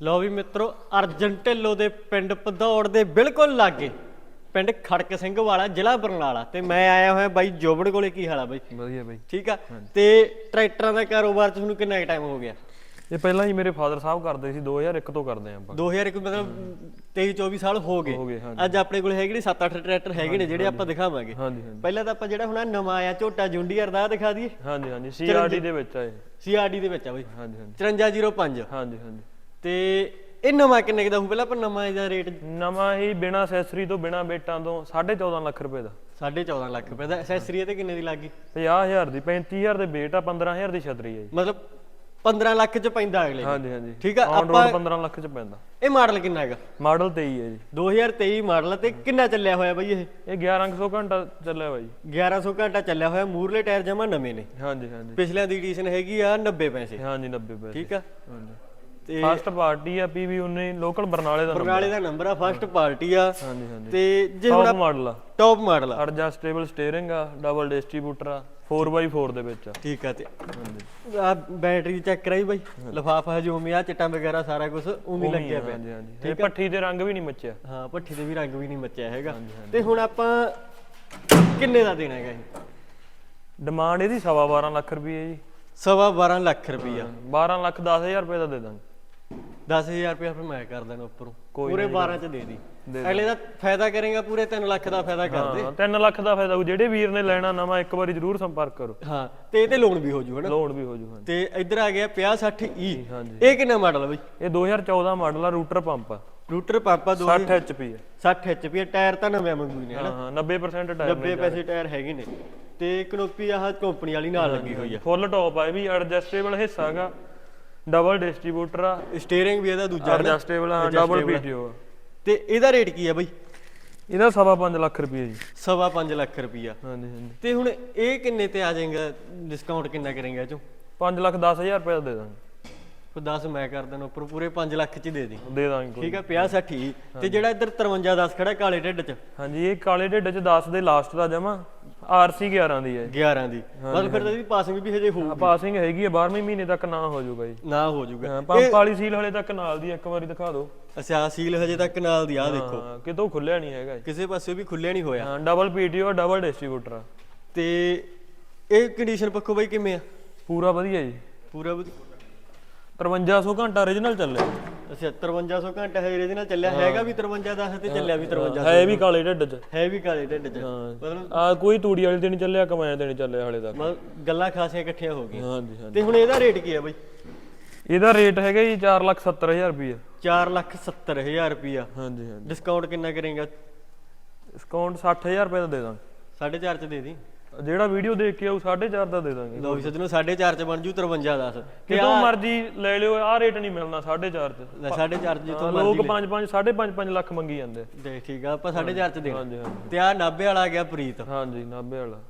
ਲਓ ਵੀ ਮਿੱਤਰੋ ਅਰਜਨ ਢਿੱਲੋਂ ਦੇ ਪਿੰਡ ਪਧੌੜ ਦੇ ਬਿਲਕੁਲ ਲਾਗੇ ਪਿੰਡ ਖੜਕ ਸਿੰਘ ਵਾਲਾ ਜ਼ਿਲ੍ਹਾ ਬਰਨਾਲਾ। ਤੇ ਮੈਂ ਆਇਆ ਹੋਇਆ ਬਾਈ ਜੋਬੜ ਕੋਲੇ ਕੀ ਹਾਲ ਆ ਬਾਈ? ਵਧੀਆ ਬਾਈ। ਠੀਕ ਆ? ਤੇ ਟਰੈਕਟਰਾਂ ਦਾ ਕਾਰੋਬਾਰ ਤੁਹਾਨੂੰ ਕਿੰਨਾ ਟਾਈਮ ਹੋ ਗਿਆ? ਇਹ ਪਹਿਲਾਂ ਹੀ ਮੇਰੇ ਫਾਦਰ ਸਾਹਿਬ ਕਰਦੇ ਸੀ 2001 ਤੋਂ ਕਰਦੇ ਆਂ ਆਪਾਂ 2001 ਮਤਲਬ 23 24 ਸਾਲ ਹੋ ਗਏ। ਅੱਜ ਆਪਣੇ ਕੋਲ ਹੈਗੇ ਨੇ 7-8 ਟਰੈਕਟਰ ਹੈਗੇ ਨੇ ਜਿਹੜੇ ਆਪਾਂ ਦਿਖਾਵਾਂਗੇ। ਹਾਂਜੀ ਹਾਂਜੀ। ਪਹਿਲਾਂ ਤਾਂ ਆਪਾਂ ਜਿਹੜਾ ਹੁਣ ਨਵਾਂ ਆਇਆ ਝੋਟਾ ਜੁੰਡੀਅਰ ਦਾ ਦਿਖਾ ਦਈਏ। ਹਾਂਜੀ ਹਾਂਜੀ। ਸੀਆਰਡੀ ਦੇ ਵਿੱਚ ਆ ਇਹ। ਸੀਆਰਡੀ ਦੇ ਵਿੱਚ ਆ ਬਾਈ। ਹਾਂਜੀ ਹਾਂਜੀ। 5305 ਹਾਂਜੀ ਹਾਂਜੀ। ਤੇ ਇਹ ਨਵਾਂ ਕਿੰਨੇ ਕੁ ਦਾ ਹੋਊ? ਪਹਿਲਾਂ ਆਪਾਂ ਨਵਾਂ ਇਹਦਾ ਰੇਟ ਨਵਾਂ ਹੀ ਬਿਨਾ ਅਸੈਸਰੀ ਤੋਂ ਬਿਨਾ ਬੇਟਾਂ ਤੋਂ 14.5 ਲੱਖ ਰੁਪਏ ਦਾ। 14.5 ਲੱਖ ਰੁਪਏ ਦਾ। ਐਕਸੈਸਰੀ ਤੇ ਕਿੰਨੇ ਦੀ ਲੱਗ ਗਈ? 50000 ਦੀ 35000 ਦੇ ਬੇਟ ਆ 15000 ਦੀ ਛਤਰੀ ਹੈ ਜੀ। ਮਤਲਬ 15 ਲੱਖ ਚ ਪੈਂਦਾ ਅਗਲੇ। ਹਾਂਜੀ ਹਾਂਜੀ। ਠੀਕ ਆ, ਆਪਾਂ- 15 ਲੱਖ ਚ ਪੈਂਦਾ। ਇਹ ਮਾਡਲ ਕਿੰਨਾ ਹੈਗਾ? ਮਾਡਲ 23 ਹੈ ਜੀ। 2023 ਮਾਡਲ ਤੇ ਕਿੰਨਾ ਚੱਲਿਆ ਹੋਇਆ ਬਈ ਇਹ? ਇਹ 1100 ਘੰਟਾ ਚੱਲਿਆ ਜੀ। 1100 ਘੰਟਾ ਚੱਲਿਆ ਹੋਇਆ ਮੂਰਲੇ ਟਾਇਰ ਜਮਾ ਨਵੇਂ ਨੇ। ਹਾਂਜੀ ਹਾਂਜੀ। ਪਿਛਲਿਆਂ ਦੀ ਐਡੀਸ਼ਨ ਹੈਗੀ ਆ 90 ਪੈਸੇ। ਹਾਂਜੀ 90 ਪੈਸੇ। ਠੀਕ ਆ? ਹਾਂਜੀ। ਤੇ ਫਸਟ ਪਾਰਟੀ ਆ ਪੀਵੀ 19 ਲੋਕਲ ਬਰਨਾਲੇ ਦਾ। ਬਰਨਾਲੇ ਦਾ ਨੰਬਰ ਆ ਫਸਟ ਪਾਰਟੀ ਆ। ਹਾਂਜੀ ਹਾਂਜੀ। ਤੇ ਜੇ ਹੁਣ ਟੌਪ ਮਾਡਲ ਆ। ਟੌਪ ਮਾਡਲ ਆ। ਐਡਜਸਟੇਬਲ ਸਟੀਅਰਿੰਗ ਆ ਡਬਲ ਡਿਸਟ੍ਰੀਬਿਊਟਰ ਆ 4x4 ਦੇ ਵਿੱਚ ਆ। ਠੀਕ ਆ ਤੇ ਆ ਬੈਟਰੀ ਚੈੱਕ ਕਰਾਈ ਬਾਈ ਲਫਾਫਾ ਹਜੇ ਉਵੇਂ ਆ ਚਿੱਟਾਂ ਵਗੈਰਾ ਸਾਰਾ ਕੁਝ ਉਵੇਂ ਲੱਗਿਆ ਪਿਆ। ਹਾਂਜੀ ਹਾਂਜੀ। ਇਹ ਪੱਠੀ ਦੇ ਰੰਗ ਵੀ ਨਹੀਂ ਮੱਚਿਆ। ਹਾਂ ਭੱਠੀ ਦੇ ਵੀ ਰੰਗ ਵੀ ਨਹੀਂ ਮੱਚਿਆ ਹੈਗਾ। ਤੇ ਹੁਣ ਆਪਾਂ ਕਿੰਨੇ ਦਾ ਦੇਣਾ ਹੈਗਾ ਇਹ? ਡਿਮਾਂਡ ਇਹਦੀ ਸਵਾ 12 ਲੱਖ ਰੁਪਏ ਜੀ। ਸਵਾ 12 ਲੱਖ ਰੁਪਈਆ 12 ਲੱਖ 10000 ਰੁਪਏ ਦਾ ਦੇ ਦਾਂਗੇ। 10000 ਰੁਪਇਆ ਫਿਰ ਮੈਂ ਕਰ ਦੇਣਾ ਉੱਪਰੋਂ। ਕੋਈ ਪੂਰੇ 12 ਚ ਦੇ ਦੀ। ਦੇ ਅਗਲੇ ਦਾ ਫਾਇਦਾ ਕਰੇਗਾ ਪੂਰੇ 3 ਲੱਖ ਦਾ ਫਾਇਦਾ ਕਰ ਦੇ ਹਾਂ 3 ਲੱਖ ਦਾ ਫਾਇਦਾ ਹੋਊ। ਜਿਹੜੇ ਵੀਰ ਨੇ ਲੈਣਾ ਨਵਾਂ ਇੱਕ ਵਾਰੀ ਜ਼ਰੂਰ ਸੰਪਰਕ ਕਰੋ। ਹਾਂ ਤੇ ਇਹ ਤੇ ਲੋਨ ਵੀ ਹੋ ਜੂ ਹਨਾ? ਲੋਨ ਵੀ ਹੋ ਜੂ ਹਾਂਜੀ। ਤੇ ਇੱਧਰ ਆ ਗਿਆ 50 60 E ਹਾਂਜੀ ਇਹ ਕਿੰਨਾ ਮਾਡਲ ਆ ਬਈ? ਇਹ 2014 ਮਾਡਲ ਆ ਰੂਟਰ ਪੰਪ ਆ। ਰੂਟਰ ਪਾਪਾ 2 60 HP ਆ। 60 HP ਟਾਇਰ ਤਾਂ ਨਵੇਂ ਮੰਗੂ ਨੇ ਹਾਂ ਹਾਂ 90% ਟਾਇਰ 90 ਪੈਸੇ ਟਾਇਰ। ਹੈਗੇ ਨੇ। ਤੇ ਕਨੋਪੀ ਆਹ ਕੰਪਨੀ ਵਾਲੀ ਨਾਲ ਲੱਗੀ ਹੋਈ ਆ। ਫੁੱਲ ਟੌਪ ਆ ਇਹ ਵੀ ਐਡਜਸਟੇਬਲ ਹਿੱਸਾ ਹੈਗਾ। ਡਬਲ ਡਿਸਟ੍ਰੀਬਿਊਟਰ ਆ। ਸਟੀਅਰਿੰਗ ਵੀ ਇਹਦਾ ਦੂਜਾ ਹਨਾ ਐਡਜਸਟੇਬਲ ਆ ਡਬਲ ਪੀਟੀਓ ਆ। ਤੇ ਇਹਦਾ ਰੇਟ ਕੀ ਆ ਬਈ? ਇਹਦਾ ਸਵਾ 5 ਲੱਖ ਰੁਪਏ ਜੀ। ਸਵਾ 5 ਲੱਖ ਰੁਪਈਆ ਹਾਂਜੀ ਹਾਂਜੀ। ਤੇ ਹੁਣ ਇਹ ਕਿੰਨੇ ਤੇ ਆ ਜਾਏਗਾ? ਡਿਸਕਾਊਂਟ ਕਿੰਨਾ ਕਰੇਗਾ ਚੋਂ? 5 ਲੱਖ 10000 ਰੁਪਏ ਦਾ ਦੇ ਦਾਂਗੇ। ਕੋਈ 10 ਮੈਂ ਕਰ ਦੇਣਾ ਉੱਪਰ ਪੂਰੇ 5 ਲੱਖ ਚ ਹੀ ਦੇ ਦੀ। ਦੇ ਦਾਂਗੇ ਕੋਈ ਠੀਕ ਆ 50 60 ਤੇ ਜਿਹੜਾ ਇੱਧਰ 53 10 ਖੜਾ ਕਾਲੇ ਢਿੱਡ ਚ? ਹਾਂਜੀ ਇਹ ਕਾਲੇ ਢਿੱਡ ਚ 10 ਦੇ ਲਾਸਟ ਦਾ ਜਮਾ ਆਰਸੀ 11 ਦੀ ਹੈ। 11 ਦੀ। ਮਤਲਬ ਫਿਰ ਤਾਂ ਇਹਦੀ ਪਾਸਿੰਗ ਵੀ ਹਜੇ ਹੋਊ ਪਾਸਿੰਗ ਹੈਗੀ ਹੈ 12ਵੇਂ ਮਹੀਨੇ ਤੱਕ ਨਾ ਹੋ ਜਾਊਗਾ ਜੀ। ਨਾ ਹੋ ਜਾਊਗਾ। ਪੰਪ ਵਾਲੀ ਸੀਲ ਹਲੇ ਤੱਕ ਨਾਲ ਦੀ ਇੱਕ ਵਾਰੀ ਦਿਖਾ ਦਿਓ। ਅੱਛਾ ਸੀਲ ਹਜੇ ਤੱਕ ਨਾਲ ਦੀ ਆ ਦੇਖੋ। ਕਿਤੋਂ ਖੁੱਲਿਆ ਨਹੀਂ ਹੈਗਾ ਜੀ। ਕਿਸੇ ਪਾਸੇ ਵੀ ਖੁੱਲਿਆ ਨਹੀਂ ਹੋਇਆ। ਹਾਂ ਡਬਲ ਪੀਟੀਓ ਡਬਲ ਡਿਸਟ੍ਰੀਬਿਊਟਰ ਆ। ਤੇ ਇਹ ਕੰਡੀਸ਼ਨ ਪੱਖੋਂ ਬਈ ਕਿਵੇਂ ਆ? ਪੂਰਾ ਵਧੀਆ ਜੀ। ਪੂਰਾ ਵਧੀਆ। 5300 ਘੰਟਾ origignal ਚੱਲਿਆ। ਅੱਛਾ 5300 ਘੰਟਾ ਹੈ ਇਹਦੇ ਨਾਲ ਚੱਲਿਆ ਹੈਗਾ ਵੀ 53 10 ਤੇ ਚੱਲਿਆ ਵੀ 53 ਹੈ ਵੀ ਕਾਲੇ ਢਿੱਡ ਚ। ਹੈ ਵੀ ਕਾਲੇ ਢਿੱਡ ਚ। ਹਾਂ। ਮਤਲਬ ਆ ਕੋਈ ਤੂੜੀ ਵਾਲੀ ਨਹੀਂ ਚੱਲਿਆ ਕਮਾਇਆ ਨਹੀਂ ਚੱਲਿਆ ਹਲੇ ਤੱਕ। ਗੱਲਾਂ ਖਾਸੀਆਂ ਇਕੱਠੀਆਂ ਹੋ ਗਈਆਂ। ਹਾਂਜੀ ਹਾਂਜੀ। ਤੇ ਹੁਣ ਇਹਦਾ ਰੇਟ ਕੀ ਆ ਬਈ? ਇਹਦਾ ਰੇਟ ਹੈਗਾ ਜੀ 470000 ਰੁਪਏ 4 ਲੱਖ 70 ਹਜ਼ਾਰ ਰੁਪਿਆ ਹਾਂਜੀ ਹਾਂਜੀ। ਡਿਸਕਾਊਂਟ ਕਿੰਨਾ ਕਰੇਗਾ? ਡਿਸਕਾਊਂਟ 60000 ਰੁਪਏ ਦਾ ਦੇ ਦਾਂਗੇ। 4.5 ਚ ਦੇ ਦੀ। ਜਿਹੜਾ ਵੀਡੀਓ ਦੇਖ ਕੇ ਆਊ 4.5 ਦਾ ਦੇ ਦਾਂਗੇ। ਲਓ ਵੀ ਸੱਜਣੋ 4.5 ਚ ਬਣ ਜੂ 53 10 ਤੇ ਕਿਤੋਂ ਮਰਜ਼ੀ ਲੈ ਲਿਓ ਆਹ ਰੇਟ ਨਹੀਂ ਮਿਲਣਾ 4.5 ਚ। ਲੈ 4.5 ਜਿੱਥੋਂ ਲੋਕ 5 5 5.5 5 ਲੱਖ ਮੰਗੀ ਜਾਂਦੇ। ਦੇ ਠੀਕ ਆ ਆਪਾਂ 4.5 ਚ ਹਾਂਜੀ ਤੇ ਆ 90 ਵਾਲਾ ਆ ਗਿਆ ਪ੍ਰੀਤ। ਹਾਂਜੀ 90 ਵਾਲਾ।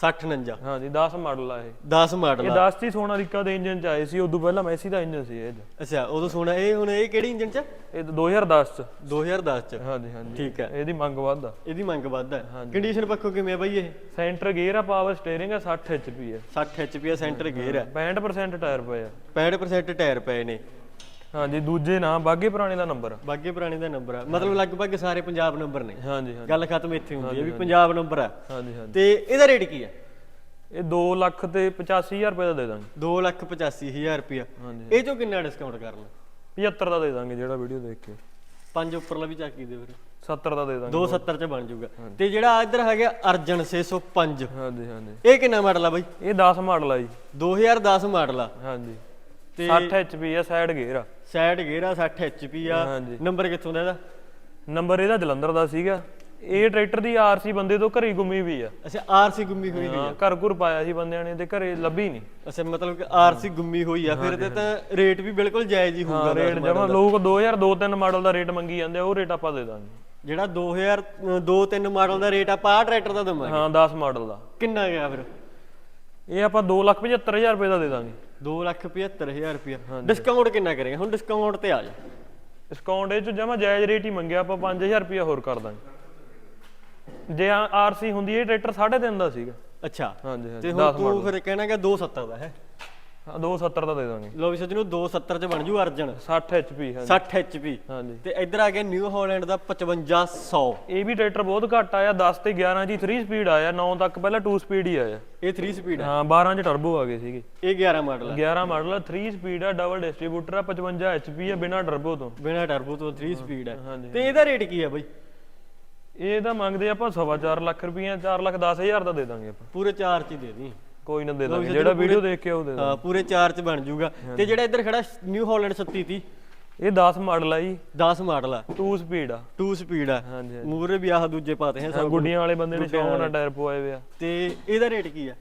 60 49 ਹਾਂਜੀ 10 ਮਾਡਲ ਆ ਇਹ। 10 ਮਾਡਲ ਇਹ ਆ। 10 ਦੀ ਸੋਨਾਲੀਕਾ ਦੇ ਇੰਜਨ ਚ ਆਏ ਸੀ ਉਦੋਂ ਪਹਿਲਾਂ ਮੈਸੀ ਦਾ ਇੰਜਨ ਸੀ ਇਹ 'ਚ। ਅੱਛਾ ਉਦੋਂ ਸੋਨਾ ਇਹ ਹੁਣ ਇਹ ਕਿਹੜੀ ਇੰਜਨ ਚ? ਇਹ ਤਾਂ 2010 ਚ। 2010 ਚ। ਹਾਂਜੀ ਹਾਂਜੀ ਠੀਕ ਹੈ। ਇਹਦੀ ਮੰਗ ਵੱਧ ਆ। ਇਹਦੀ ਮੰਗ ਵੱਧ ਹੈ ਕੰਡੀਸ਼ਨ ਪੱਖੋਂ ਕਿਵੇਂ ਆ ਬਾਈ ਇਹ? ਸੈਂਟਰ ਗੇਅਰ ਆ ਪਾਵਰ ਸਟੀਅਰਿੰਗ ਆ 60 HP ਆ। 60 HP ਸੈਂਟਰ ਗੇਅਰ ਹੈ 65% ਟਾਇਰ ਪਏ ਆ। 65% ਟਾਇਰ ਪਏ ਨੇ। ਹਾਂਜੀ ਦੂਜੇ ਨਾ ਬਾਗੇ ਪੁਰਾਣੇ ਦਾ ਨੰਬਰ ਆ। ਬਾਗੇ ਪੁਰਾਣੇ ਦਾ ਨੰਬਰ ਆ। ਮਤਲਬ ਲਗਭਗ ਸਾਰੇ ਪੰਜਾਬ ਨੰਬਰ ਨੇ। ਹਾਂਜੀ ਹਾਂਜੀ। ਗੱਲ ਖਤਮ ਇੱਥੇ ਹੁੰਦੀ ਹੈ ਵੀ ਪੰਜਾਬ ਨੰਬਰ ਆ। ਹਾਂਜੀ ਹਾਂਜੀ। ਤੇ ਇਹਦਾ ਰੇਟ ਕੀ ਹੈ ਇਹ 2 ਲੱਖ ਤੇ 85000 ਰੁਪਏ ਦਾ ਦੇ ਦਾਂਗੇ। 2 ਲੱਖ 85000 ਰੁਪਿਆ ਹਾਂਜੀ ਇਹ ਚੋਂ ਕਿੰਨਾ ਡਿਸਕਾਊਂਟ ਕਰਨਾ 75 ਦਾ ਦੇ ਦਾਂਗੇ ਜਿਹੜਾ ਵੀਡੀਓ ਦੇਖ ਕੇ। ਪੰਜ ਉੱਪਰਲਾ ਵੀ ਚੱਕੀ ਦੇ ਵੀਰੇ 70 ਦਾ ਦੇ ਦਾਂਗੇ 270 ਚ ਬਣ ਜਾਊਗਾ। ਤੇ ਜਿਹੜਾ ਇੱਧਰ ਹੈਗਾ ਅਰਜਨ 605 ਹਾਂਜੀ ਹਾਂਜੀ। ਇਹ ਕਿੰਨਾ ਮਾਡਲ ਆ ਬਾਈ? ਇਹ 10 ਮਾਡਲ ਆ ਜੀ। 2010 ਮਾਡਲ ਆ। ਹਾਂਜੀ। ਤੇ 60 HP ਆ ਸਾਈਡ ਗੇਅਰ ਆ। ਸਾਈਡ ਗੇਅਰ ਆ 60 HP ਆ। ਹਾਂਜੀ। ਨੰਬਰ ਕਿੱਥੋਂ ਦਾ ਇਹਦਾ? ਨੰਬਰ ਇਹਦਾ ਜਲੰਧਰ ਦਾ ਸੀਗਾ। ਇਹ ਟਰੈਕਟਰ ਦੀ ਆਰਸੀ ਬੰਦੇ ਤੋਂ ਘਰੇ ਗੁੰਮੀ ਵੀ ਆ। ਅੱਛਾ ਆਰਸੀ ਗੁੰਮੀ ਹੋਈ ਹਾਂ ਘਰ ਘੁਰ ਪਾਇਆ ਸੀ ਬੰਦਿਆਂ ਨੇ ਤੇ ਘਰੇ ਲੱਭੀ ਨਹੀਂ। ਅੱਛਾ ਮਤਲਬ ਕਿ ਆਰਸੀ ਗੁੰਮੀ ਹੋਈ ਆ। ਫਿਰ ਤੇ ਤਾਂ ਰੇਟ ਵੀ ਬਿਲਕੁਲ ਜਾਇਜ਼ ਹੀ ਹੋਊਗਾ ਰੇਟ ਜਮਾ ਲੋਕ 2002-3 ਮਾਡਲ ਦਾ ਰੇਟ ਮੰਗੀ ਜਾਂਦੇ ਆ ਉਹ ਰੇਟ ਆਪਾਂ ਦੇ ਦਾਂਗੇ। ਜਿਹੜਾ 2002 3 ਮਾਡਲ ਦਾ ਰੇਟ ਆਪਾਂ ਆਹ ਟਰੈਕਟਰ ਦਾ ਦਵਾਂਗੇ। ਹਾਂ 10 ਮਾਡਲ ਦਾ। ਕਿੰਨਾ ਗਿਆ ਫਿਰ? ਇਹ ਆਪਾਂ 275000 ਰੁਪਏ ਦਾ ਦੇ ਦਾਂਗੇ। 275000 ਰੁਪਿਆ ਡਿਸਕਾਊਂਟ ਕਿੰਨਾ ਕਰੇਗਾ? ਹੁਣ ਡਿਸਕਾਊਂਟ ਤੇ ਆ ਜਾ। ਡਿਸਕਾਊਂਟ ਇਹ ਚ ਜਮਾ ਜਾਇਜ਼ ਰੇਟ ਹੀ ਮੰਗਿਆ ਆਪਾਂ 5000 ਰੁਪਏ ਹੋਰ ਕਰ ਦਾਂਗੇ। ਜੇ ਆਰਸੀ ਹੁੰਦੀ ਇਹ ਟਰੈਕਟਰ 3.5 ਦਾ ਸੀਗਾ। ਅੱਛਾ। ਹਾਂਜੀ ਤੇ ਹੁਣ ਤੂੰ ਫਿਰ ਕਹਿਣਾਗਾ 270 ਦਾ ਹੈ। ਹਾਂ 270 ਦਾ ਦੇ ਦਾਂਗੇ। ਲੋ ਵੀ ਸੱਜਣੋ 270 ਚ ਬਣ ਜੂ ਅਰਜਨ। 60 HP ਹਾਂਜੀ। 60 HP ਹਾਂਜੀ। ਤੇ ਇੱਧਰ ਆ ਗਿਆ ਨਿਊ ਹਾਲੈਂਡ ਦਾ 5500 ਇਹ ਵੀ ਟਰੈਕਟਰ ਬਹੁਤ ਘੱਟ ਆਇਆ 10 ਤੇ 11 ਜੀ 3 ਸਪੀਡ ਆਇਆ 9 ਤੱਕ ਪਹਿਲਾਂ 2 ਸਪੀਡ ਹੀ ਆਇਆ। ਇਹ 3 ਸਪੀਡ ਹੈ ਹਾਂ 12 ਚ ਟਰਬੋ ਆ ਗਏ ਸੀਗੇ। ਇਹ 11 ਮਾਡਲ ਹੈ 11 ਮਾਡਲ ਆ 3 ਸਪੀਡ ਆ ਡਬਲ ਡਿਸਟ੍ਰੀਬਿਊਟਰ ਆ 55 HP ਆ ਬਿਨਾ ਟਰਬੋ ਤੋਂ। ਬਿਨਾ ਟਰਬੋ ਤੋਂ 3 ਸਪੀਡ ਹੈ। ਤੇ ਇਹਦਾ ਰੇਟ ਕੀ ਹੈ ਬਈ? ਇਹ ਤਾਂ ਮੰਗਦੇ ਆਪਾਂ ਸਵਾ ਚਾਰ ਲੱਖ ਰੁਪਈਆ 4 ਲੱਖ 10 ਹਜ਼ਾਰ ਦਾ ਦੇ ਦਾਂਗੇ ਆਪਾਂ। ਪੂਰੇ 4 ਚ ਹੀ ਦੇ ਦੀ। ਕੋਈ ਨਾ ਦੇ ਦਾਂਗੇ ਜਿਹੜਾ ਵੀਡੀਓ ਦੇਖ ਕੇ ਉਹ ਦੇ ਦਾਂਗੇ। ਹਾਂ ਪੂਰੇ 4 ਚ ਬਣ ਜੂਗਾ। ਤੇ ਜਿਹੜਾ ਇੱਧਰ ਖੜਾ ਨਿਊ ਹਾਲੈਂਡ 37 ਤੀ। ਇਹ 10 ਮਾਡਲ ਆ ਜੀ। 10 ਮਾਡਲ ਆ। 2 ਸਪੀਡ ਆ। 2 ਸਪੀਡ ਆ। ਹਾਂਜੀ ਮੂਰੇ ਵੀ ਆਹ ਦੂਜੇ ਪਾਤੇ ਹੈ ਗੁੱਡੀਆਂ ਵਾਲੇ ਬੰਦੇ ਨੇ ਸ਼ੌਂਕ ਨਾਲ ਟਾਇਰ ਪਵਾਏ ਵੇ ਆ। ਤੇ ਇਹਦਾ ਰੇਟ ਕੀ ਆ?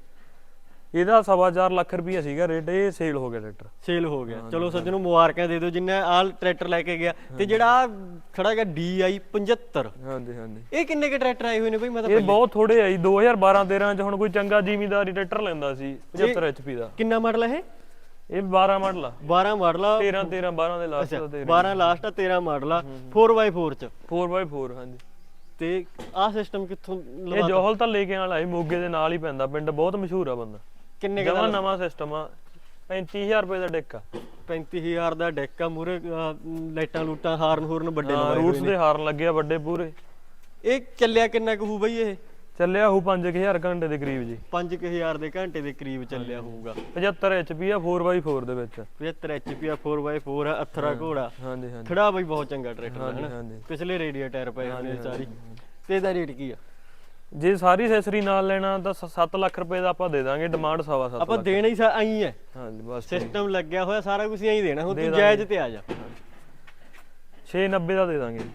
ਇਹਦਾ ਸਵਾ ਚਾਰ ਲੱਖ ਰੁਪਈਆ ਸੀਗਾ ਰੇਟ ਇਹ ਸੇਲ ਹੋ ਗਿਆ ਟਰੈਕਟਰ ਸੇਲ ਹੋ ਗਿਆ। ਚਲੋ ਸੱਜਣੋ ਮੁਬਾਰਕਾਂ ਦੇ ਦਿਓ ਜਿੰਨਾ ਆਹ ਟਰੈਕਟਰ ਲੈ ਕੇ ਗਿਆ। ਤੇ ਜਿਹੜਾ ਆਹ ਖੜਾ ਹੈਗਾ DI 75 ਹਾਂਜੀ ਹਾਂਜੀ। ਇਹ ਕਿੰਨੇ ਕੇ ਟਰੈਕਟਰ ਆਏ ਹੋਏ ਨੇ ਬਈ? ਮੈਂ ਤਾਂ ਇਹ ਬਹੁਤ ਥੋੜੇ ਆ ਜੀ 2012 13 ਚ ਹੁਣ ਕੋਈ ਚੰਗਾ ਜ਼ਿਮੀਦਾਰੀ ਟਰੈਕਟਰ ਲੈਂਦਾ ਸੀ 75 HP ਦਾ। ਕਿੰਨਾ ਮਾਡਲ ਹੈ ਇਹ? 12 ਮਾਡਲ ਆ। 12 ਮਾਡਲ ਆ। 13 13 12 ਦੇ ਲਾਸਟ ਅੱਛਾ ਤੇ 12 ਲਾਸਟ ਆ 13 ਮਾਡਲ ਆ। 4x4 ਚ। 4x4 ਹਾਂਜੀ। ਤੇ ਆਹ ਸਿਸਟਮ ਕਿੱਥੋਂ ਇਹ ਜੋਹਲ ਤਾਂ ਲੈ ਕੇ ਆਣ ਲਾਈ ਮੋਗੇ ਦੇ ਨਾਲ ਹੀ ਪੈਂਦਾ ਪਿੰਡ ਬਹੁਤ ਮਸ਼ਹੂਰ ਆ ਬੰਦਾ। ਕਿੰਨੇ ਜਮਾ ਨਵਾਂ ਸਿਸਟਮ ਆ। 35000 ਰੁਪਏ ਦਾ ਡਿੱਕ ਆ। 35000 ਦਾ ਡੈਕ ਆ ਮੂਰੇ ਲਾਈਟਾਂ ਲੂਟਾਂ ਹਾਰਨ ਹੂਰਨ ਵੱਡੇ ਲਵਾਏ ਰੂਟਸ ਦੇ ਹਾਰਨ ਲੱਗੇ ਆ ਵੱਡੇ ਪੂਰੇ। ਇਹ ਚੱਲਿਆ ਕਿੰਨਾ ਕੁ ਹੋਊ ਬਈ ਇਹ? ਚੱਲਿਆ ਹੋਊ 5000 ਘੰਟੇ ਦੇ ਕਰੀਬ ਜੀ। 5000 ਦੇ ਘੰਟੇ ਦੇ ਕਰੀਬ ਚੱਲਿਆ ਹੋਊਗਾ। 75 HP ਆ 4x4 ਦੇ ਵਿੱਚ। 75 HP ਆ 4x4 ਆ ਅਥਰਾ ਘੋੜਾ। ਹਾਂਜੀ ਹਾਂਜੀ। ਖੜਾ ਬਈ ਬਹੁਤ ਚੰਗਾ ਟਰੈਕਟਰ ਹੈ ਹਾਂਜੀ ਨਾ ਹਾਂਜੀ। ਪਿਛਲੇ ਰੇਡੀਆ ਟਾਇਰ ਪਏ ਹੋਏ ਨੇ ਸਾਰੀ। ਤੇ ਇਹਦਾ ਰੇਟ ਕੀ ਆ? ਜੇ ਸਾਰੀ ਐਕਸੈਸਰੀ ਨਾਲ ਲੈਣਾ ਤਾਂ 7 ਲੱਖ ਰੁਪਏ ਦਾ ਆਪਾਂ ਦੇ ਦਾਂਗੇ ਡਿਮਾਂਡ ਸਵਾ ਸੱਤ ਆਪਾਂ ਲੱਖ। ਦੇਣਾ ਹੀ ਸਾ ਆਈ ਹੈ ਹਾਂਜੀ ਬਸ ਸਿਸਟਮ ਲੱਗਿਆ ਹੋਇਆ ਸਾਰਾ ਕੁਝ ਐਂ ਹੀ ਦੇਣਾ ਹੁਣ ਤੂੰ। ਜਾਇਜ਼ ਤੇ ਆ ਜਾ। 690 ਦਾ ਦੇ ਦਾਂਗੇ।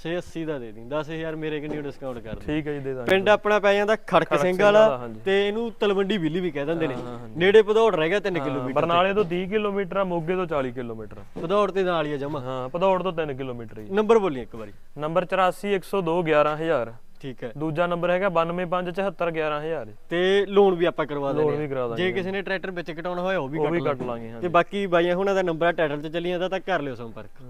680 ਦਾ ਦੇ ਦੀ 10000 ਮੇਰੇ ਕਿੰਨੀ ਡਿਸਕਾਊਂਟ ਕਰ ਦੇ। ਠੀਕ ਹੈ ਜੀ ਦੇ ਦਾਂਗੇ। ਪਿੰਡ ਆਪਣਾ ਪੈ ਜਾਂਦਾ ਖੜਕ ਸਿੰਘ ਵਾਲਾ। ਤੇ ਇਹਨੂੰ ਤਲਵੰਡੀ ਬਿੱਲੀ ਵੀ ਕਹਿ ਦਿੰਦੇ ਨੇ। ਨੇੜੇ ਭਦੌੜ ਰਹਿ ਗਿਆ 3 ਕਿਲੋਮੀਟਰ ਬਰਨਾਲੇ ਤੋਂ 30 ਕਿਲੋਮੀਟਰ ਆ ਮੋਗੇ ਤੋਂ 40 ਕਿਲੋਮੀਟਰ। ਭਦੌੜ ਤੇ ਨਾਲ ਹੀ ਆ ਜਮਾ। ਹਾਂ ਭਦੌੜ ਤੋਂ 3 ਕਿਲੋਮੀਟਰ ਜੀ। ਨੰਬਰ ਬੋਲੀ ਇੱਕ ਵਾਰੀ। ਨੰਬਰ 84 102 11000 ਠੀਕ ਹੈ। ਦੂਜਾ ਨੰਬਰ ਹੈਗਾ 92574 11000 ਤੇ ਲੋਨ ਵੀ ਆਪਾਂ ਕਰਵਾ ਲੋਨ ਦਿੰਦੇ ਵੀ ਕਰਾ ਦਾਂਗੇ ਜੇ ਕਿਸੇ ਨੇ ਟਰੈਕਟਰ ਵਿੱਚ ਕਟਾਉਣਾ ਹੋਇਆ ਉਹ ਵੀ ਕੱਟ ਲਾਂਗੇ ਤੇ ਬਾਕੀ ਬਾਈਆਂ ਹੁਣਾਂ ਦਾ ਨੰਬਰ ਟਾਈਟਲ 'ਚ ਚੱਲੀ ਜਾਂਦਾ ਤਾਂ ਕਰ ਲਿਓ ਸੰਪਰਕ